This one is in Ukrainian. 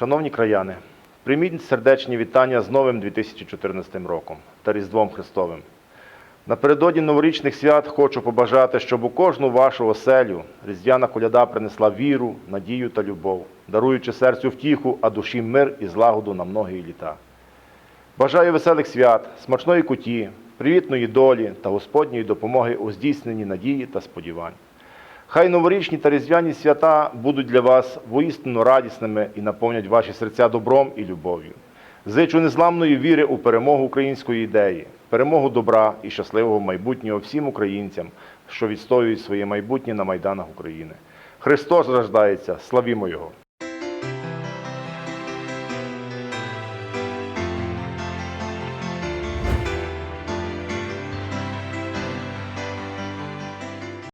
Шановні краяни, прийміть сердечні вітання з новим 2014 роком та Різдвом Христовим. Напередодні новорічних свят хочу побажати, щоб у кожну вашу оселю різдвяна коляда принесла віру, надію та любов, даруючи серцю втіху, а душі мир і злагоду на многі літа. Бажаю веселих свят, смачної куті, привітної долі та Господньої допомоги у здійсненні надії та сподівань. Хай новорічні та різдвяні свята будуть для вас воістину радісними і наповнять ваші серця добром і любов'ю. Зичу незламної віри у перемогу української ідеї, перемогу добра і щасливого майбутнього всім українцям, що відстоюють своє майбутнє на майданах України. Христос рождається, славімо Його!